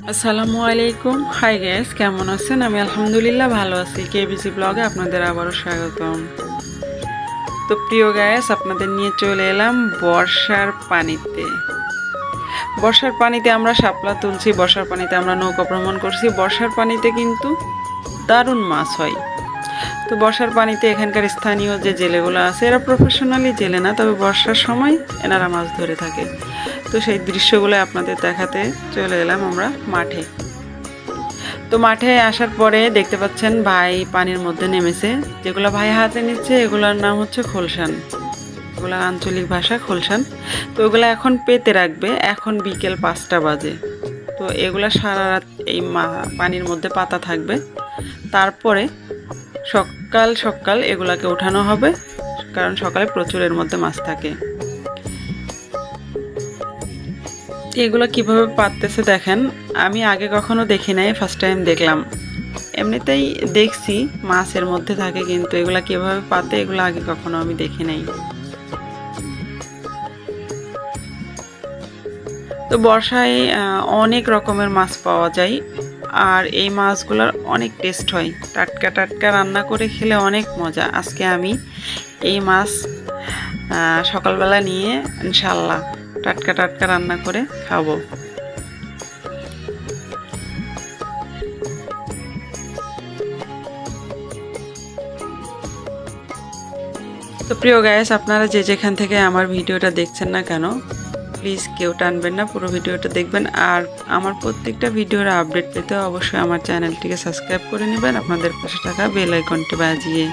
আসসালামু আলাইকুম। High gas কেমন আছেন? আমি আলহামদুলিল্লাহ ভালো আছি। কেবিসি ব্লগে আপনাদের আবারও স্বাগতম। তো প্রিয় গ্যাস আপনাদের নিয়ে চলে এলাম বর্ষার পানিতে। বর্ষার পানিতে আমরা শাপলা তুলছি, বর্ষার পানিতে আমরা নৌকা ভ্রমণ করছি। বর্ষার পানিতে কিন্তু দারুণ মাছ হয়। তো বর্ষার পানিতে এখানকার স্থানীয় যে জেলেগুলো আছে, এরা প্রফেশনালি জেলে না, তবে বর্ষার সময় এনারা মাছ ধরে থাকে। তো সেই দৃশ্যগুলো আপনাদের দেখাতে চলে এলাম আমরা মাঠে। তো মাঠে আসার পরে দেখতে পাচ্ছেন ভাই পানির মধ্যে নেমেছে। যেগুলো ভাই হাতে নিচ্ছে, এগুলোর নাম হচ্ছে খোলসান। এগুলোর আঞ্চলিক ভাষা খোলসান। তো ওগুলো এখন পেতে রাখবে, এখন বিকেল পাঁচটা বাজে। তো এগুলা সারা রাত এই পানির মধ্যে পাতা থাকবে। তারপরে সকাল সকাল এগুলাকে ওঠানো হবে, কারণ সকালে প্রচুর এর মধ্যে মাছ থাকে। এগুলো কীভাবে পাততেছে দেখেন। আমি আগে কখনো দেখি নাই ফার্স্ট টাইম দেখলাম। এমনিতেই দেখছি, মাছের মধ্যে থাকে কিন্তু এগুলো কীভাবে পাতে এগুলো আগে কখনো আমি দেখি নাই। তো বর্ষায় অনেক রকমের মাছ পাওয়া যায়, আর এই মাছগুলোর অনেক টেস্ট হয়। টাটকা টাটকা রান্না করে খেলে অনেক মজা। আজকে আমি এই মাছ সকালবেলা নিয়ে ইনশাল্লাহ টাটকা টাটকা রান্না করে খাব। তো প্রিয় গায়েস আপনারা যে যেখান থেকে আমার ভিডিওটা দেখছেন না কেন প্লিজ কেউ টানবেন না, পুরো ভিডিওটা দেখবেন। আর আমার প্রত্যেকটা ভিডিওর আপডেট পেতে অবশ্যই আমার চ্যানেলটিকে সাবস্ক্রাইব করে নেবেন, আপনাদের পাশে থাকা বেল আইকনটি বাজিয়ে।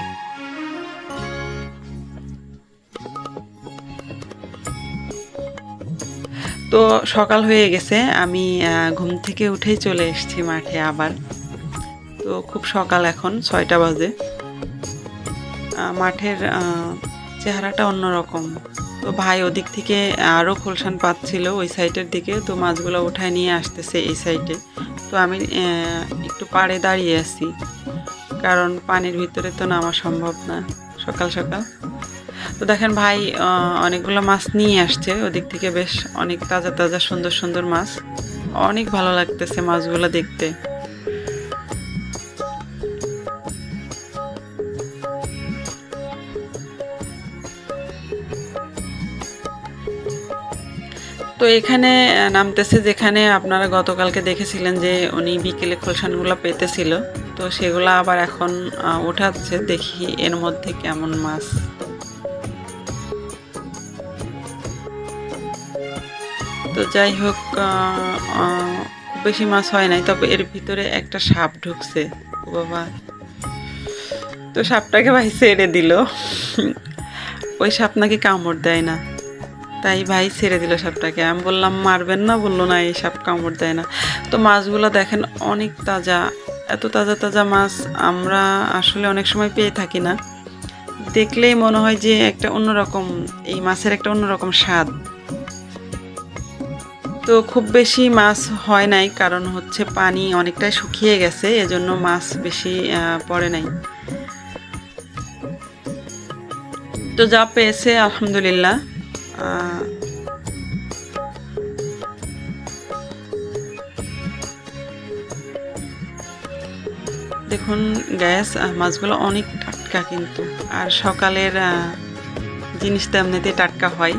তো সকাল হয়ে গেছে, আমি ঘুম থেকে উঠেই চলে এসেছি মাঠে আবার। তো খুব সকাল এখন, ছয়টা বাজে। মাঠের চেহারাটা অন্যরকম। তো ভাই ওদিক থেকে আরও খোলসান পাচ্ছিল, ওই সাইডের দিকে, তো মাছগুলো উঠায় নিয়ে আসতেছে এই সাইডে। তো আমি একটু পাড়ে দাঁড়িয়ে আছি, কারণ পানির ভিতরে তো নামা সম্ভব না, সকাল সকাল। তো দেখেন ভাই অনেকগুলো মাছ নিয়ে আসছে। ওদিক থেকে বেশ অনেক তাজা তাজা সুন্দর সুন্দর মাছ। অনেক ভালো লাগতেছে মাছগুলো দেখতে। তো এখানে নামতেছে যেখানে আপনারা গতকালকে দেখেছিলেন যে উনি বিকেলে খোলসানগুলো পেতেছিল। তো সেগুলো আবার এখন আহ, ওঠাচ্ছে দেখি এর মধ্যে কেমন মাছ তো যাই হোক বেশি মাছ হয় নাই, তবে এর ভিতরে একটা সাপ ঢুকছে। ও বাবা। তো সাপটাকে ভাই ছেড়ে দিল। ওই সাপ নাকি কামড় দেয় না। তাই ভাই ছেড়ে দিল সাপটাকে। আমি বললাম, মারবেন না? বলল, না, এই সাপ কামড় দেয় না। তো মাছগুলো দেখেন, অনেক তাজা। এত তাজা তাজা মাছ আমরা আসলে অনেক সময় পেয়ে থাকি না। দেখলেই মনে হয় যে একটা অন্যরকম, এই মাছের একটা অন্যরকম স্বাদ। তো খুব বেশি মাছ হয় নাই, কারণ হচ্ছে পানি অনেকটাই শুকিয়ে গেছে, এজন্য মাছ বেশি পড়ে নাই। তো যা পেয়েছে, আলহামদুলিল্লাহ। দেখুন, গ্যাস মাছগুলো অনেক টাটকা কিন্তু, আর সকালের জিনিস তো টাটকা হয়।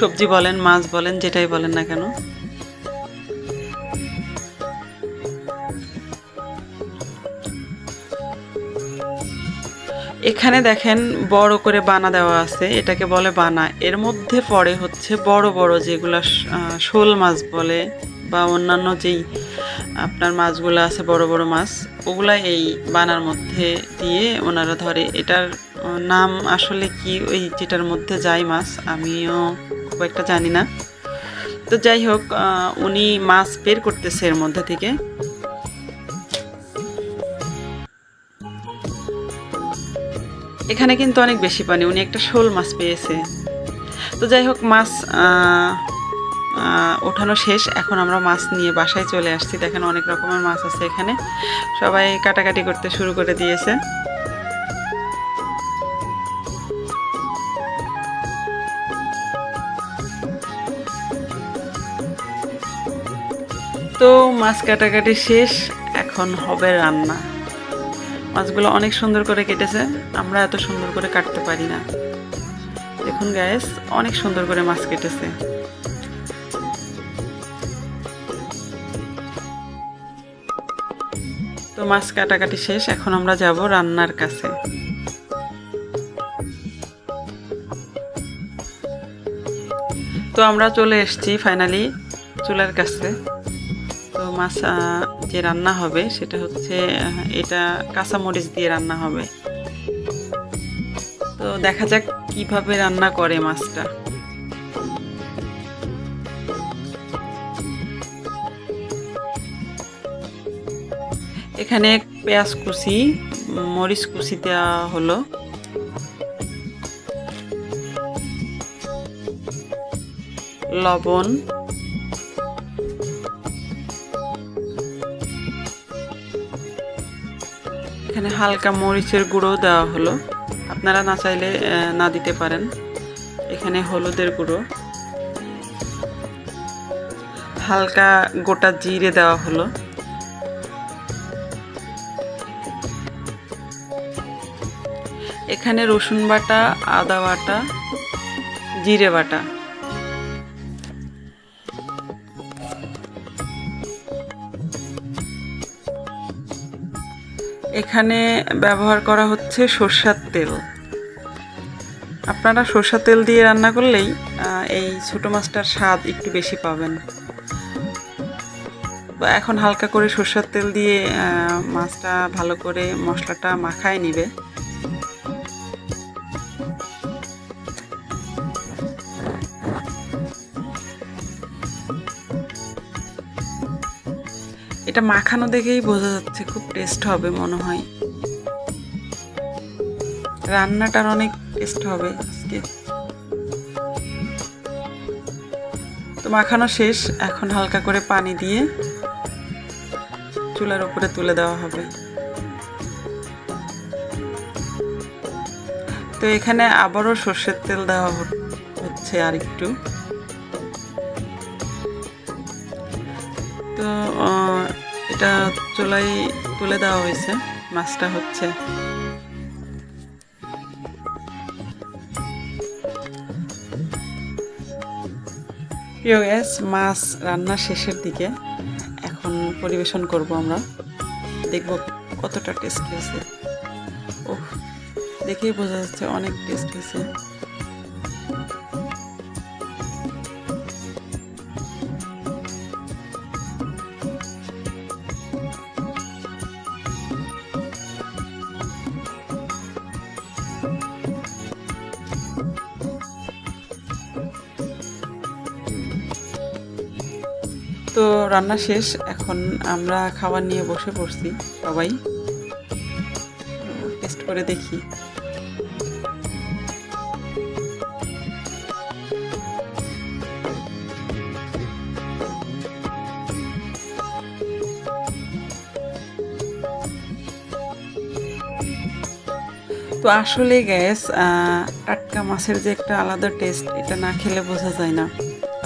সবজি বলেন, মাছ বলেন, যেটাই বলেন না কেন। এখানে দেখেন বড় করে বানা দেওয়া আছে, এটাকে বলে বানা। এর মধ্যে পড়ে হচ্ছে বড় বড় যেগুলো শোল মাছ বলে, বা অন্যান্য যেই আপনার মাছগুলো আছে, বড় বড় মাছ, ওগুলা এই বানার মধ্যে দিয়ে ওনারা ধরে। এটার নাম আসলে কি? ওই যেটার মধ্যে যায় মাছ, আমিও খুব একটা জানি না। তো যাই হোক উনি মাছ বের করতেছে এর মধ্যে থেকে। এখানে কিন্তু অনেক বেশি পানি, উনি একটা শোল মাছ পেয়েছে। তো যাই হোক, মাছ ওঠানো শেষ। এখন আমরা মাছ নিয়ে বাসায় চলে আসছি। দেখেন অনেক রকমের মাছ আছে এখানে। সবাই কাটাকাটি করতে শুরু করে দিয়েছে। তো মাছ কাটাকাটি শেষ, এখন হবে রান্না। মাছগুলো অনেক সুন্দর করে কেটেছে, আমরা এত সুন্দর করে কাটতে পারি না। দেখুন গ্যাস অনেক সুন্দর করে মাছ কেটেছে। তো মাছ কাটাকাটি শেষ, এখন আমরা যাব রান্নার কাছে। তো আমরা চলে এসেছি ফাইনালি চুলার কাছে। মাছ যে রান্না হবে, সেটা হচ্ছে, এটা কাঁচামরিচ দিয়ে রান্না হবে। তো দেখা যাক কীভাবে রান্না করে মাছটা। এখানে পেঁয়াজ কুচি, মরিচ কুচি দেওয়া হলো। লবণ এখানে হালকা মরিচের গুঁড়ো দেওয়া হলো। আপনারা না চাইলে না দিতে পারেন। এখানে হলুদের গুঁড়ো। হালকা গোটা জিরে দেওয়া হলো। এখানে রসুন বাটা, আদা বাটা, জিরে বাটা। এখানে ব্যবহার করা হচ্ছে সর্ষার তেল। আপনারা সর্ষার তেল দিয়ে রান্না করলেই এই ছোটো মাছটার স্বাদ একটু বেশি পাবেন। এখন হালকা করে সর্ষার তেল দিয়ে মাছটা ভালো করে মশলাটা মাখায় নিবে। এটা মাখানো দেখেই বোঝা যাচ্ছে, খুব টেস্ট হবে মনে হয়। রান্নাটার অনেক টেস্ট হবে আজকে। তো মাখানো শেষ, এখন হালকা করে পানি দিয়ে চুলার উপরে তুলে দেওয়া হবে। তো এখানে আবারও সর্ষের তেল দেওয়া হচ্ছে আর একটু তো এটা চুলায় তুলে দেওয়া হয়েছে। মাছটা হচ্ছে। মাছ রান্নার শেষের দিকে এখন পরিবেশন করব আমরা। দেখব কতটা টেস্ট হয়েছে। ও দেখেই বোঝা যাচ্ছে অনেক টেস্ট হয়েছে। তো রান্না শেষ, এখন আমরা খাবার নিয়ে বসে পড়ছি সবাই। টেস্ট করে দেখি। তো আসলে গ্যাস টাটকা মাছের যে একটা আলাদা টেস্ট এটা না খেলে বোঝা যায় না।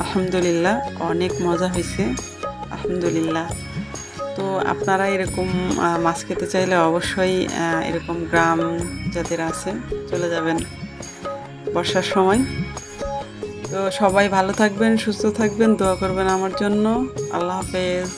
আলহামদুলিল্লাহ, অনেক মজা হয়েছে। আলহামদুলিল্লাহ। তো আপনারা এরকম মাছ খেতে চাইলে অবশ্যই এরকম গ্রাম যাদের আছে, চলে যাবেন বর্ষার সময়। তো সবাই ভালো থাকবেন, সুস্থ থাকবেন, দোয়া করবেন আমার জন্য। আল্লাহ হাফেজ।